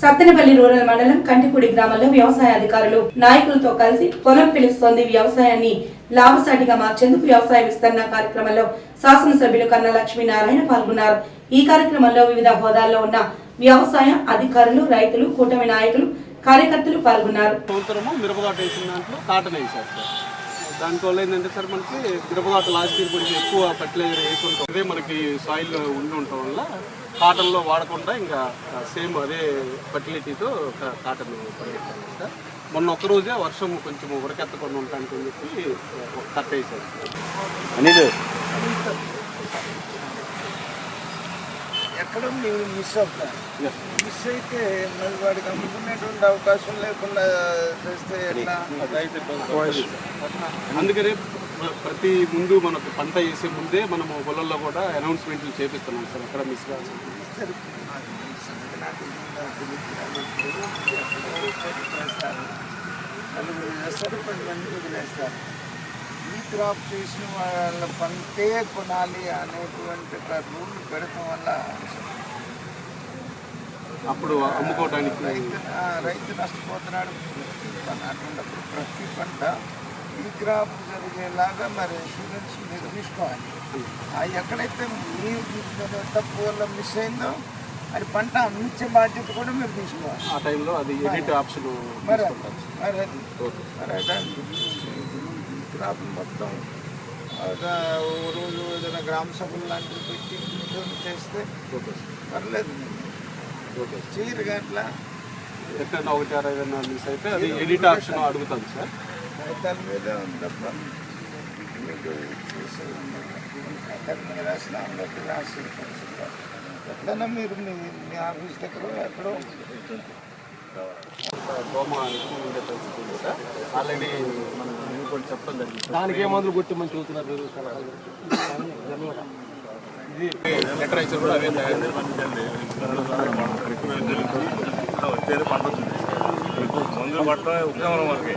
Sattenapalli rural మండలం కంటిపూడి గ్రామంలో వ్యవసాయ అధికారులు నాయకులతో కలిసి పొలం పిలుస్తోంది వ్యవసాయాన్ని లాభసాటిగా మార్చేందుకు వ్యవసాయ విస్తరణ కార్యక్రమంలో శాసనసభ్యులు కన్నా లక్ష్మీనారాయణ పాల్గొన్నారు. ఈ కార్యక్రమంలో వివిధ హోదాల్లో ఉన్న వ్యవసాయ అధికారులు రైతులు కూటమి నాయకులు కార్యకర్తలు పాల్గొన్నారు. దానివల్ల ఏంటంటే సార్ మనకి మిరపతోట లాస్ట్ ఇయర్ కొంచెం ఎక్కువ ఫర్టిలైజర్ వేసుకుంటాం అదే మనకి సాయిల్ ఉండి ఉండటం వల్ల కాటన్లో వాడకుండా ఇంకా సేమ్ అదే ఫర్టిలిటీతో కాటన్ పండిస్తాం సార్. మొన్న ఒక్క రోజే వర్షం కొంచెం ఉడకెత్తకుండా ఉండటానికి చెప్పి కట్ వేసారు సార్. ఎక్కడ మీరు మిస్ అవుతారు. మిస్ అయితే మరి వాడికి అమ్ముకునేటువంటి అవకాశం లేకుండా చేస్తే ఎట్లా? అందుకనే ప్ర- ప్రతి ముందు మనకు పంట వేసే ముందే మనము పొలంలో కూడా అనౌన్స్మెంట్లు చేపిస్తున్నాం సార్. ఎక్కడ మిస్ కావాల్సింది నలుగురు చేస్తారు పది మంది వదిలేస్తారు. ఈ క్రాప్ చేసిన వాళ్ళ పంటే కొనాలి అనేటువంటి రూల్ పెడతాం వల్ల అప్పుడు అమ్ముకోవడానికి రైతు రైతు నష్టపోతున్నాడు. అటువంటిప్పుడు ప్రతి పంట ఈ క్రాప్ జరిగేలాగా మరి ఇన్సూరెన్స్ మీరు తీసుకోవాలి. ఆ ఎక్కడైతే మీ తప్పు వల్ల మిస్ అయిందో అది పంట అమ్మించే బాధ్యత కూడా మీరు తీసుకోవాలి. ఆ టైంలో అది ఎడిట్ ఆప్షన్ మరి అది- మరి అది. క్రాప్ మొత్తం. రోజు ఏదైనా గ్రామ సభలు లాంటివి పెట్టి చేస్తే పర్లేదు. ఓకే. చీర గట్ల ఎక్కడ ఒకటి ఏదైనా మిస్ అయితే అది ఎడిట్ ఆప్షన్ అడుగుతాను సార్. కాగితాల మీద ఉంది తప్ప మీకు. కాగితాల మీద రాసిన అందరికి రాసి పరిస్థితి. ఎట్లైనా మీరు మీ మీ ఆఫీస్ దగ్గర ఎక్కడో దోమ ఎక్కువ ఉండే పరిస్థితి ఆల్రెడీ మనం కూడా చెప్పడం జరిగింది. దానికి ఏ మందులు కొట్టి మంచి చూస్తున్నారు ఇది టెక్రైజర్ కూడా అవే తయారు వచ్చేది వచ్చింది మందులు పట్టడం ఉద్యమం మనకి